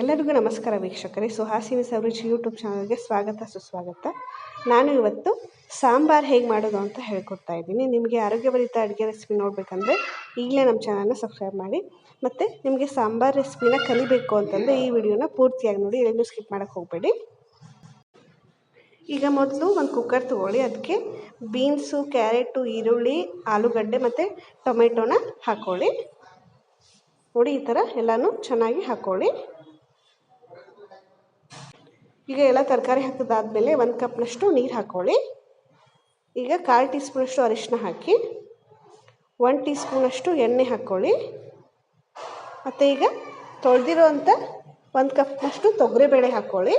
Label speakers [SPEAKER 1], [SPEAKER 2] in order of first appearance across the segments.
[SPEAKER 1] ಎಲ್ಲರಿಗೂ ನಮಸ್ಕಾರ ವೀಕ್ಷಕರೇ. ಸುಹಾಸಿನಿ ಸವರುಚಿ ಯೂಟ್ಯೂಬ್ ಚಾನಲ್ಗೆ ಸ್ವಾಗತ, ಸುಸ್ವಾಗತ. ನಾನು ಇವತ್ತು ಸಾಂಬಾರು ಹೇಗೆ ಮಾಡೋದು ಅಂತ ಹೇಳ್ಕೊಡ್ತಾ ಇದ್ದೀನಿ. ನಿಮಗೆ ಆರೋಗ್ಯಭರಿತ ಅಡುಗೆ ರೆಸಿಪಿ ನೋಡಬೇಕಂದ್ರೆ ಈಗಲೇ ನಮ್ಮ ಚಾನಲ್ನ ಸಬ್ಸ್ಕ್ರೈಬ್ ಮಾಡಿ. ಮತ್ತು ನಿಮಗೆ ಸಾಂಬಾರು ರೆಸಿಪಿನ ಕಲಿಬೇಕು ಅಂತಂದರೆ ಈ ವಿಡಿಯೋನ ಪೂರ್ತಿಯಾಗಿ ನೋಡಿ, ಎಲ್ಲೂ ಸ್ಕಿಪ್ ಮಾಡೋಕ್ಕೆ ಹೋಗಬೇಡಿ. ಈಗ ಮೊದಲು ಒಂದು ಕುಕ್ಕರ್ ತೊಗೊಳ್ಳಿ. ಅದಕ್ಕೆ ಬೀನ್ಸು ಕ್ಯಾರೆಟು ಈರುಳ್ಳಿ, ಆಲೂಗಡ್ಡೆ ಮತ್ತು ಟೊಮೆಟೊನ ಹಾಕ್ಕೊಳ್ಳಿ ನೋಡಿ, ಈ ಥರ ಎಲ್ಲನೂ ಚೆನ್ನಾಗಿ ಹಾಕ್ಕೊಳ್ಳಿ ಈಗ ಎಲ್ಲ ತರಕಾರಿ ಹಾಕಿದಾದ್ಮೇಲೆ ಒಂದು ಕಪ್ನಷ್ಟು ನೀರು ಹಾಕ್ಕೊಳ್ಳಿ ಈಗ ಕಾಲು ಟೀ ಸ್ಪೂನಷ್ಟು ಅರಿಶಿನ ಹಾಕಿ ಒನ್ ಟೀ ಸ್ಪೂನಷ್ಟು ಎಣ್ಣೆ ಹಾಕ್ಕೊಳ್ಳಿ ಮತ್ತು ಈಗ ತೊಳೆದಿರೋ ಅಂಥ ಒಂದು ಕಪ್ನಷ್ಟು ತೊಗರಿಬೇಳೆ ಹಾಕ್ಕೊಳ್ಳಿ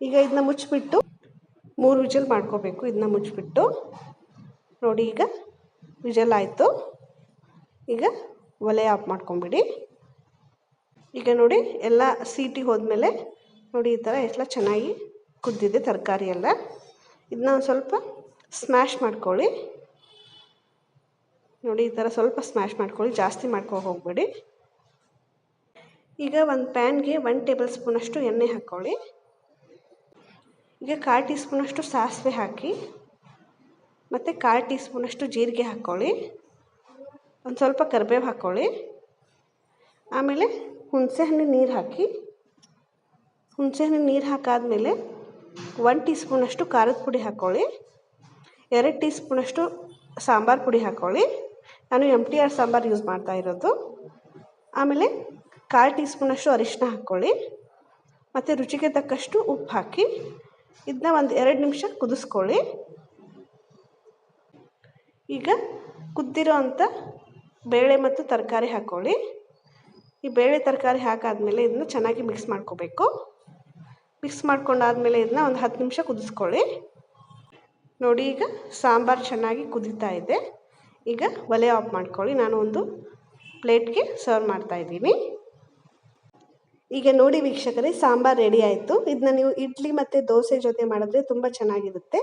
[SPEAKER 1] ಈಗ ಇದನ್ನ ಮುಚ್ಚಿಬಿಟ್ಟು ಮೂರು ವಿಜಲ್ ಮಾಡ್ಕೋಬೇಕು ಇದನ್ನ ಮುಚ್ಚಿಬಿಟ್ಟು. ನೋಡಿ ಈಗ ವಿಜಲ್ ಆಯಿತು. ಈಗ ಒಲೆ ಆಫ್ ಮಾಡ್ಕೊಂಬಿಡಿ. ಈಗ ನೋಡಿ ಎಲ್ಲ ಸೀಟಿಗೆ ಹೋದ್ಮೇಲೆ ನೋಡಿ ಈ ಥರ ಎಲ್ಲ ಚೆನ್ನಾಗಿ ಕುದ್ದಿದೆ ತರಕಾರಿ ಎಲ್ಲ. ಇದನ್ನ ಒಂದು ಸ್ವಲ್ಪ ಸ್ಮ್ಯಾಶ್ ಮಾಡ್ಕೊಳ್ಳಿ. ನೋಡಿ ಈ ಥರ ಸ್ವಲ್ಪ ಸ್ಮ್ಯಾಶ್ ಮಾಡ್ಕೊಳ್ಳಿ, ಜಾಸ್ತಿ ಮಾಡ್ಕೊ ಹೋಗಬೇಡಿ. ಈಗ ಒಂದು ಪ್ಯಾನ್ಗೆ ಒನ್ ಟೇಬಲ್ ಸ್ಪೂನಷ್ಟು ಎಣ್ಣೆ ಹಾಕ್ಕೊಳ್ಳಿ ಈಗ ಕಾಲು ಟೀ ಸ್ಪೂನಷ್ಟು ಸಾಸಿವೆ ಹಾಕಿ, ಮತ್ತು ಕಾಲು ಟೀ ಸ್ಪೂನಷ್ಟು ಜೀರಿಗೆ ಹಾಕ್ಕೊಳ್ಳಿ ಒಂದು ಸ್ವಲ್ಪ ಕರಿಬೇವು ಹಾಕ್ಕೊಳ್ಳಿ ಆಮೇಲೆ ಹುಣಸೆಹಣ್ಣಿನ ನೀರು ಹಾಕಿ ಹುಣಸೆಹಣ್ಣಿನ ನೀರು ಹಾಕಾದಮೇಲೆ ಒನ್ ಟೀ ಸ್ಪೂನಷ್ಟು ಖಾರದ ಪುಡಿ ಹಾಕ್ಕೊಳ್ಳಿ ಎರಡು ಟೀ ಸ್ಪೂನಷ್ಟು ಸಾಂಬಾರು ಪುಡಿ ಹಾಕ್ಕೊಳ್ಳಿ ನಾನು M T R sambar use ಮಾಡ್ತಾ ಇರೋದು. ಆಮೇಲೆ ಕಾಲು ಟೀ ಸ್ಪೂನಷ್ಟು ಅರಿಶಿನ ಹಾಕ್ಕೊಳ್ಳಿ ಮತ್ತು ರುಚಿಗೆ ತಕ್ಕಷ್ಟು ಉಪ್ಪು ಹಾಕಿ ಇದನ್ನ ಒಂದು ಎರಡು ನಿಮಿಷ ಕುದಿಸ್ಕೊಳ್ಳಿ. ಈಗ ಕುದ್ದಿರೋ ಅಂಥ ಬೇಳೆ ಮತ್ತು ತರಕಾರಿ ಹಾಕ್ಕೊಳ್ಳಿ ಈ ಬೇಳೆ ತರಕಾರಿ ಹಾಕಾದಮೇಲೆ ಇದನ್ನ ಚೆನ್ನಾಗಿ ಮಿಕ್ಸ್ ಮಾಡ್ಕೋಬೇಕು. ಮಿಕ್ಸ್ ಮಾಡ್ಕೊಂಡಾದಮೇಲೆ ಇದನ್ನ ಒಂದು ಹತ್ತು ನಿಮಿಷ ಕುದಿಸ್ಕೊಳ್ಳಿ. ನೋಡಿ ಈಗ ಸಾಂಬಾರು ಚೆನ್ನಾಗಿ ಕುದೀತಾ ಇದೆ. ಈಗ ಒಲೆ ಆಫ್ ಮಾಡ್ಕೊಳ್ಳಿ. ನಾನು ಒಂದು ಪ್ಲೇಟ್ಗೆ ಸರ್ವ್ ಮಾಡ್ತಾ ಇದ್ದೀನಿ. ಈಗ ನೋಡಿ ವೀಕ್ಷಕರೇ, ಸಾಂಬಾರು ರೆಡಿ ಆಯಿತು. ಇದನ್ನ ನೀವು ಇಡ್ಲಿ ಮತ್ತು ದೋಸೆ ಜೊತೆ ಮಾಡಿದ್ರೆ ತುಂಬ ಚೆನ್ನಾಗಿರುತ್ತೆ.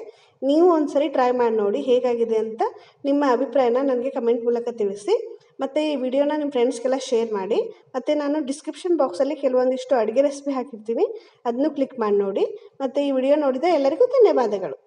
[SPEAKER 1] ನೀವು ಒಂದ್ಸರಿ ಟ್ರೈ ಮಾಡಿ ನೋಡಿ ಹೇಗಾಗಿದೆ ಅಂತ ನಿಮ್ಮ ಅಭಿಪ್ರಾಯನ ನನಗೆ ಕಮೆಂಟ್ ಮೂಲಕ ತಿಳಿಸಿ. ಮತ್ತು ಈ ವಿಡಿಯೋನ ನಿಮ್ಮ ಫ್ರೆಂಡ್ಸ್ಗೆಲ್ಲ ಶೇರ್ ಮಾಡಿ, ಮತ್ತು ನಾನು ಡಿಸ್ಕ್ರಿಪ್ಷನ್ ಬಾಕ್ಸಲ್ಲಿ ಕೆಲವೊಂದಿಷ್ಟು ಅಡುಗೆ ರೆಸಿಪಿ ಹಾಕಿರ್ತೀನಿ. ಅದನ್ನು ಕ್ಲಿಕ್ ಮಾಡಿ ನೋಡಿ. ಮತ್ತು ಈ ವಿಡಿಯೋ ನೋಡಿದ ಎಲ್ಲರಿಗೂ ಧನ್ಯವಾದಗಳು.